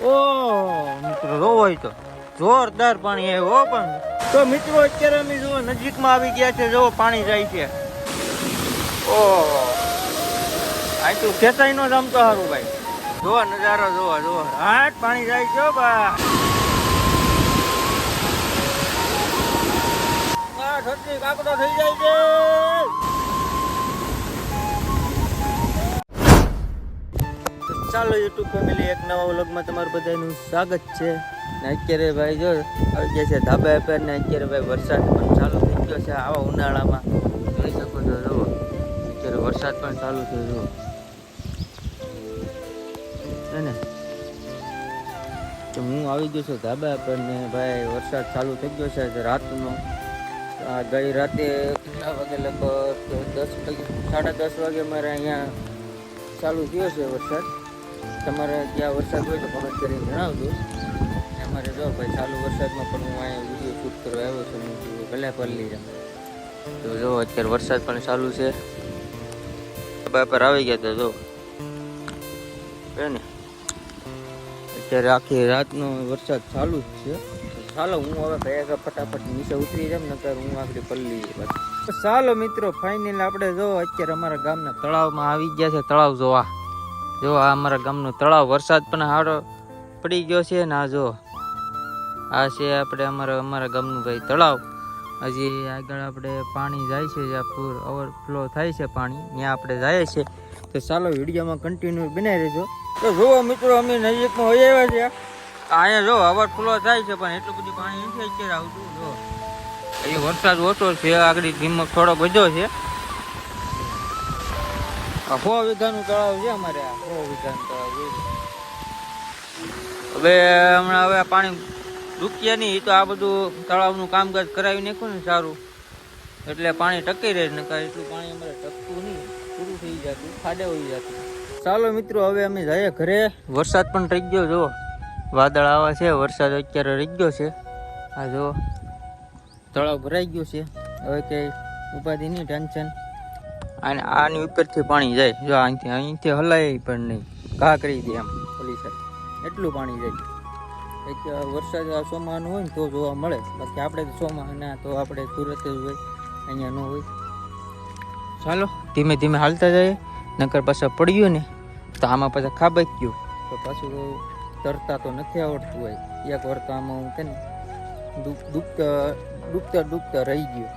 ઓ, મિત્રો જો હોય તો. જોરદાર પાણી આવ્યું, હો, પણ. તો મિત્રો, અત્યારે અમે જુઓ નજીકમાં આવી ગયા છે, જો પાણી જાય છે. ઓ. આ તો ખેંચાઈ નો જમતો સારું ભાઈ. જોવો નજારો જુઓ જોવો હાટ, પાણી જાય છે બા ઠંડી કાકડો થઈ જાય છે. ચાલો યુટ્યુબ ફેમિલી એક નવા વ્લોગમાં તમારું બધાનું સ્વાગત છે. ને અત્યારે ભાઈ જો આવી ગયા છે ધાબા પર ને અત્યારે ભાઈ વરસાદ પણ ચાલુ થઈ ગયો છે આવા ઉનાળામાં. જોઈ શકો છો, જુઓ. અત્યારે વરસાદ પણ ચાલુ થયો જુઓ. છે ને? તો હું આવી ગયો છું ધાબા પર ને ભાઈ વરસાદ ચાલુ થઈ ગયો છે રાતનો. આ ગઈ રાતે કેટલા વાગે? લગભગ દસ વાગે સાડા દસ વાગે મારે અહીંયા ચાલુ થયો છે વરસાદ. તમારે ત્યાં વરસાદ હોય તો કમેન્ટ કરીને જણાવજો. અમારે જો ભાઈ ચાલુ વરસાદમાં પણ હું અહીંયા વીડિયો શૂટ કરવા આવ્યો છું ભલે પલ્લી જામ તો જો અત્યારે વરસાદ પણ ચાલુ છે. ધાબા આવી ગયા હતા જો. ને? અત્યારે આખી રાતનો વરસાદ ચાલુ જ છે. ચાલો હું હવે ભાઈ આગળ ફટાફટ નીચે ઉતરી જાઉં, નકર હું આગળ પલ્લી ચાલો મિત્રો ફાઇનલ આપણે જો અત્યારે અમારા ગામના તળાવમાં આવી ગયા છે. તળાવ જોવા. જો, આ અમારા ગામનું તળાવ વરસાદ પણ સારો પડી ગયો છે ને આ જો. આ છે આપણે અમારા અમારા ગામનું ભાઈ તળાવ. હજી આગળ આપણે પાણી જાય છે, જ્યાં પૂર ઓવરફ્લો થાય છે પાણી, ત્યાં આપણે જાય છે તો ચાલો વિડીયોમાં કન્ટિન્યુ બનાવી રહેજો તો જુઓ મિત્રો, અમે નજીકમાં હોઈ આવ્યા છે અહીંયા જો ઓવરફ્લો થાય છે, પણ એટલું બધું પાણી નથી અત્યારે આવતું. જો એ વરસાદ ઓછો છે, આગળ ધીમક થોડો બધો છે. આ સો વીઘાનું તળાવ છે અમારે આ સો વીઘાનું તળાવ હવે હમણાં હવે પાણી રૂક્યા નહીં, તો આ બધું તળાવનું કામકાજ કરાવી નાખ્યું ને સારું. એટલે પાણી ટકી રહે, નકર એટલું પાણી અમારે ટકતું નહીં. પૂરું થઈ જતું, ખાડે હોઈ જતું. ચાલો મિત્રો, હવે અમે જઈએ ઘરે. વરસાદ પણ રહી ગયો જો વાદળ આવા છે, વરસાદ અત્યારે રહી ગયો છે. આ જો તળાવ ભરાઈ ગયું છે. હવે કંઈ ઉપાધિ નહીં, ટેન્શન. અને આની ઉપરથી પાણી જાય. જો અહીંથી અહીંથી હલાય પણ નહીં. ઘા કરી દે એમ ઓલી એટલું પાણી જાય. એક વરસાદ ચોમાનું હોય ને તો જોવા મળે. બાકી આપણે ચોમાના તો આપણે સુરત જ હોય. અહીંયા ન હોય. ચાલો, ધીમે ધીમે હાલતા જઈએ. નકર પાછા પડ્યું ને, તો આમાં પાછા ખાબક ગયું તો પાછું તરતા તો નથી આવડતું હોય. એક વાર તો આમાં હું કે ને ડૂબ- ડૂબતા ડૂબતા ડૂબતા રહી ગયો.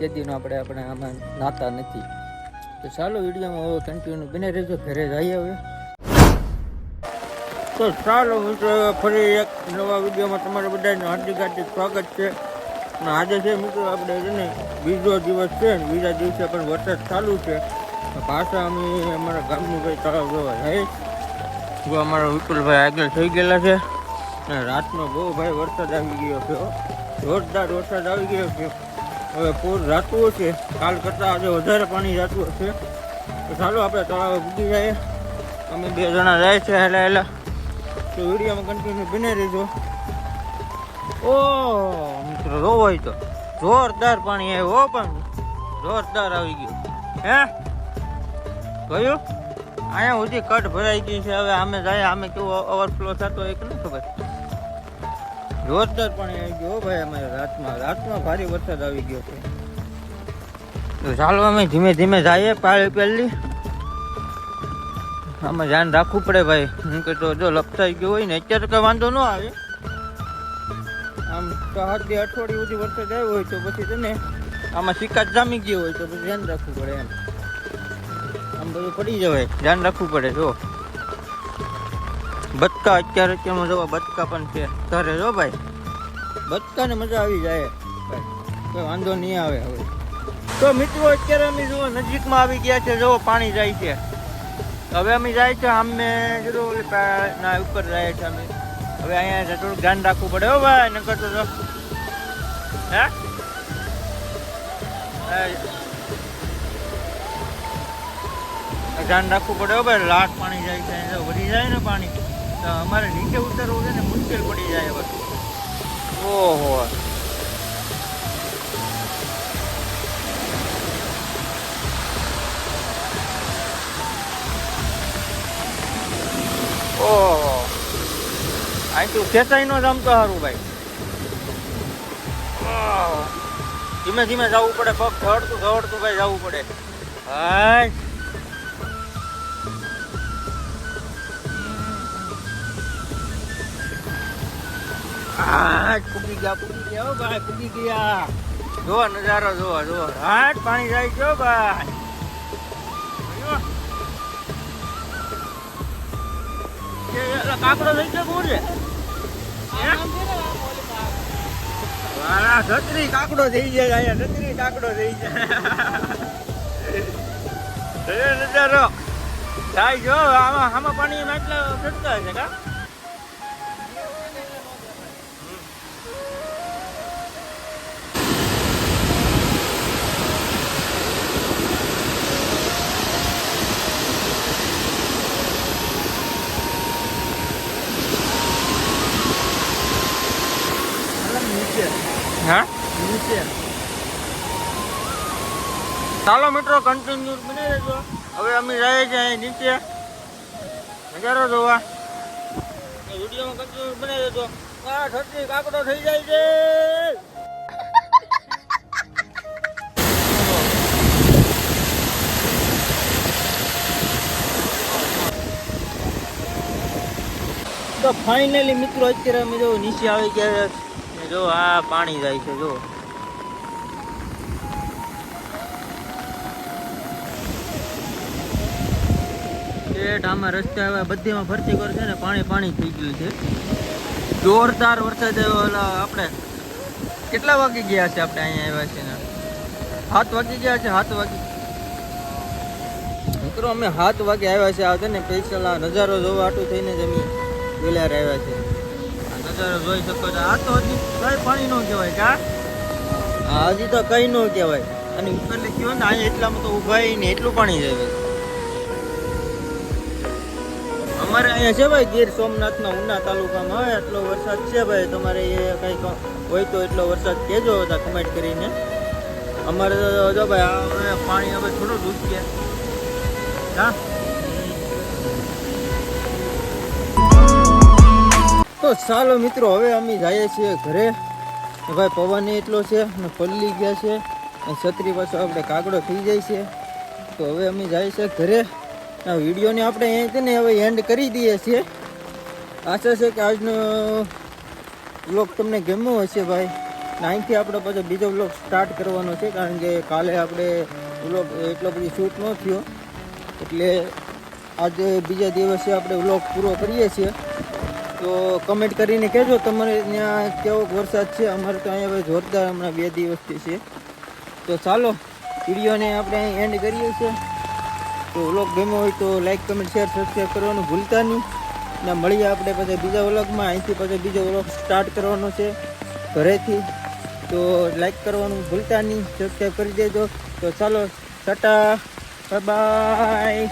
જેદીનો આપણે આપણે આમાં નાતા નથી. તો ચાલો વિડીયોમાં કન્ટિન્યુ બને રહેજો, ઘરે જઈએ હવે. તો ચાલો મિત્રો ફરી એક નવા વિડીયોમાં તમારા બધાને હાર્દિક હાર્દિક સ્વાગત છે. અને આજે છે મિત્રો આપણે છે ને બીજો દિવસ છે ને, બીજા દિવસે પણ વરસાદ ચાલુ છે. પાછા અમે અમારા ગામનું ભાઈ તળાવ જોવા જાય. જો અમારા વિપુલભાઈ આગળ થઈ ગયેલા છે. રાતનો બહુ ભાઈ વરસાદ આવી ગયો છે જોરદાર વરસાદ આવી ગયો છે. હવે પૂર રાતું છે કાલ કરતાં આજે વધારે પાણી રાતું હશે. તો ચાલો આપણે તળાવે પૂગી જઈએ અમે બે જણા જાય છે હેલા હેલા. તો વિડીયોમાં કન્ટિન્યુ બની રહેજો. ઓ, મિત્રો જોવો હોય તો. જોરદાર પાણી આવ્યું, હો પણ. જોરદાર આવી ગયું. હે? કયું? અહીંયા સુધી કટ ભરાઈ ગઈ છે. હવે અમે જાય અમે કેવું ઓવરફ્લો થતો હોય કે ખબર. જોરદાર પાણી આવી ગયો ભાઈ અમારે રાતમાં. રાતમાં ભારે વરસાદ આવી ગયો છે. તો ચાલો અમે ધીમે ધીમે જઈએ પાળી પહેલી. આમાં ધ્યાન રાખવું પડે ભાઈ. હું કે તો જો લપસાઈ ગયો હોય ને, અત્યારે કઈ વાંધો ન આવે. આમ તો હાથથી અઠવાડિયું સુધી વરસાદ આવ્યો હોય તો પછી તને આમાં સિક્કા જામી ગયો હોય તો ધ્યાન રાખવું પડે એમ. આમ બધું પડી જવાય. ધ્યાન રાખવું પડે, જો. બચકા અત્યારે અત્યારમાં જોવા, બતકા પણ છે. ઘરે જો ભાઈ. બચકાને મજા આવી જાય. કોઈ વાંધો નહીં આવે હવે. તો મિત્રો, અત્યારે અમે જુઓ, નજીકમાં આવી ગયા છે, જુઓ, પાણી જાય છે. હવે અમે જાય છે અમે જુઓ ના ઉપર જાય છે અમે. હવે અહીંયા થોડું ધ્યાન રાખવું પડે, હો ભાઈ, નકર તો હે? ધ્યાન રાખવું પડે, હો ભાઈ લાટ પાણી જાય છે વધી જાય ને પાણી. અમારે નીચે ઉતરવું છે ને મુશ્કેલ પડી જાય બધું ઓહો. ઓહો. અહીંથી ખેંચાઈ નો જમતો સારું ભાઈ. ધીમે ધીમે જવું પડે, પગ ધડતું ધડતું ભાઈ જવું પડે. હાય. હાય પૂગી ગયા પૂગી ગયા ભાઈ ગયા. જોવો નજારો જોવો જોવો હાટ, પાણી જાય છે ભાઈ. કાકડો થઈ ગયો કોણ છે કાકડો થઈ જાય અહીંયા છત્રી કાકડો થઈ જાય નજારો. થાય જો આમાં આમાં પાણી એટલા છટકા છે કા? ચાલો મિત્રો કન્ટિન્યુ બની રહેજો. હવે અમે જઈએ છીએ અહીં નીચે. નજારો જોવા. વિડીયોમાં કન્ટિન્યુ બનાવી દેજો આ ઠરતી કાકડો થઈ જાય છે. તો ફાઇનલી મિત્રો, અત્યારે અમે જો નીચે આવી ગયા જો આ પાણી જાય છે, જો. ઠેઠ આમાં રસ્તે આવ્યા બધીમાં ભરતી કર છે ને, પાણી પાણી થઈ ગયું છે. જોરદાર વરસાદ ઓલા આપણે કેટલા વાગી ગયા છે આપણે અહીંયા આવ્યા છે ને? સાત વાગી ગયા છે, સાત વાગી. મિત્રો, અમે સાત વાગે આવ્યા છે, આ છે ને પૈસા નજારો જોવા, આટું થઈને જ અમે વેલાર આવ્યા છે. નજારો જોઈ શકો છો. આ તો હજી કઈ પાણી ન કહેવાય કા? હજી તો કઈ ન કહેવાય. અને ઉપર કયો ને, અહીંયા એટલામાં તો ઉભાઈ ને એટલું પાણી જાય અમારે અહીંયા છે ભાઈ ગીર સોમનાથના ઉના તાલુકામાં. એટલો વરસાદ છે ભાઈ. તમારે એ કંઈક હોય તો એટલો વરસાદ કહેજો હતા કમેન્ટ કરીને. અમારે તો જો ભાઈ હવે પાણી હવે થોડું ડૂબીએ હા? તો ચાલો મિત્રો, હવે અમે જઈએ છીએ ઘરે. ભાઈ, પવન એટલો છે ને પલ્લી ગયા છે. છત્રી પાછો આપણે કાગડો થઈ જાય છે. તો હવે અમે જઈએ છીએ ઘરે. વિડીયોને આપણે અહીંથી ને હવે એન્ડ કરી દઈએ છીએ. આશા છે કે આજનો વ્લોગ તમને ગમ્યો હશે ભાઈ. અહીંથી આપણે પાછો બીજો વ્લોગ સ્ટાર્ટ કરવાનો છે, કારણ કે કાલે આપણે વ્લોગ એટલો બધી શૂટ ન થયો. એટલે આજે બીજા દિવસે આપણે વ્લોગ પૂરો કરીએ છીએ. તો કમેન્ટ કરીને કહેજો તમારે ત્યાં કેવો વરસાદ છે. અમારે તો અહીંયા જોરદાર હમણાં બે દિવસથી છે. તો ચાલો, વિડીયોને આપણે અહીં એન્ડ કરીએ છીએ. તો વ્લોગ ગમ્યો હોય તો લાઈક કમેન્ટ શેર સબસ્ક્રાઈબ કરવાનું ભૂલતા નહીં. ને મળીએ આપણે પછી બીજા વ્લોગમાં. અહીંથી પછી બીજો વ્લોગ સ્ટાર્ટ કરવાનો છે ઘરેથી. તો લાઈક કરવાનું ભૂલતા નહીં. સબસ્ક્રાઈબ કરી દેજો. તો ચાલો, ટાટા. બાય